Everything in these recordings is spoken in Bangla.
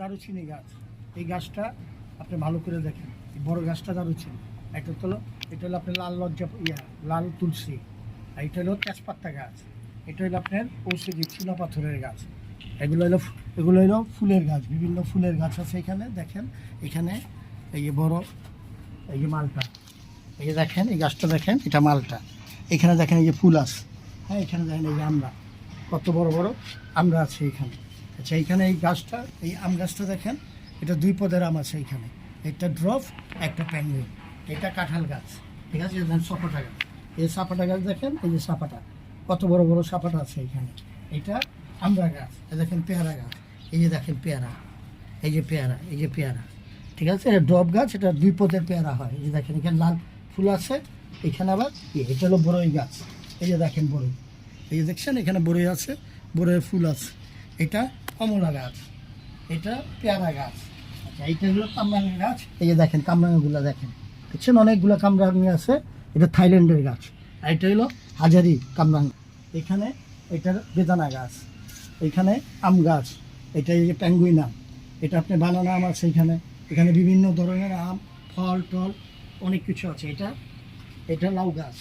দারুচিনি গাছ। এই গাছটা আপনি ভালো করে দেখেন। এই বড় গাছটা দারুচিনি। এটা হলো এটা হলো আপনার লাল লজ্জা ইয়া, লাল তুলসী। আর এটা হলো তেজপাত্তা গাছ। এটা হলো আপনার ঔষধি চুনা পাথরের গাছ। এগুলো হলো এগুলো হলো ফুলের গাছ। বিভিন্ন ফুলের গাছ আছে এখানে, দেখেন। এখানে এই যে বড়, এই যে মালটা। এই যে দেখেন, এই গাছটা দেখেন, এটা মালটা। এখানে দেখেন এই যে ফুল আছে। হ্যাঁ এখানে দেখেন এই যে আমরা। কত বড় বড় আমরা আছে এখানে। আচ্ছা এইখানে এই গাছটা এই আম গাছটা দেখেন এটা দুই পদের আম আছে এইখানে। একটা ড্রপ একটা প্যাঙ্গুইন এটা কাঁঠাল গাছ ঠিক আছে? এটা সাপাটা গাছ। এই সাপাটা গাছ দেখেন এই যে সাপাটা কত বড় বড় সাপাটা আছে এখানে এটা আমরা গাছ দেখেন পেয়ারা গাছ। এই যে দেখেন পেয়ারা এই যে পেয়ারা এই যে পেয়ারা ঠিক আছে? এটা ড্রপ গাছ এটা দুই পদের পেয়ারা হয়। এই যে দেখেন এখানে লাল ফুল আছে এখানে আবার ইয়ে, এটা হলো বড়ই গাছ। এই যে দেখেন বড়ই এই যে দেখছেন এখানে বড়ই আছে বড়ইয়ের ফুল আছে। এটা কমলা গাছ। এটা পেয়ারা গাছ। আচ্ছা এইটা হলো কামরাঙা গাছ। এই যে দেখেন কামরাঙাগুলো দেখেন। দেখছেন, অনেকগুলো কামরাঙা আছে। এটা থাইল্যান্ডের গাছ। আর এটা হলো হাজারি কামরাঙা। এখানে এটার বেদানা গাছ। এখানে আম গাছ। এটা এই যে প্যাঙ্গুইন আম। এটা আপনি বানানা আম আছে এখানে। এখানে বিভিন্ন ধরনের আম, ফল, টল, অনেক কিছু আছে। এটা এটা লাউ গাছ।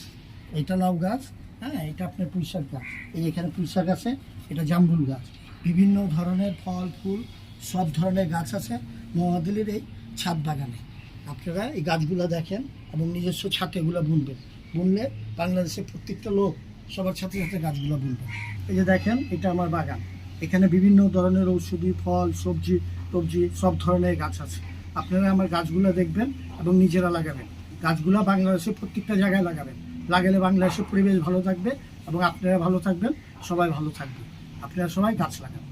এটা লাউ গাছ হ্যাঁ এটা আপনার পুঁইশাক গাছ। এই এখানে পুঁইশাক আছে, এটা জামরুল গাছ। বিভিন্ন ধরনের ফল, ফুল, সব ধরনের গাছ আছে মহাদিল্লির এই ছাদ বাগানে। আপনারা এই গাছগুলো দেখেন এবং নিজস্ব ছাতেগুলো বুনবেন। বুনলে বাংলাদেশের প্রত্যেকটা লোক সবার সাথে সাথে গাছগুলো বুনবেন এই যে দেখেন, এটা আমার বাগান। এখানে বিভিন্ন ধরনের ঔষধি ফল, সবজি, টবজি, সব ধরনের গাছ আছে। আপনারা আমার গাছগুলো দেখবেন এবং নিজেরা লাগাবেন। গাছগুলো বাংলাদেশের প্রত্যেকটা জায়গায় লাগাবেন। লাগালে বাংলাদেশের পরিবেশ ভালো থাকবে এবং আপনারা ভালো থাকবেন, সবাই ভালো থাকবে। আপনারা সবাই গাছ লাগান।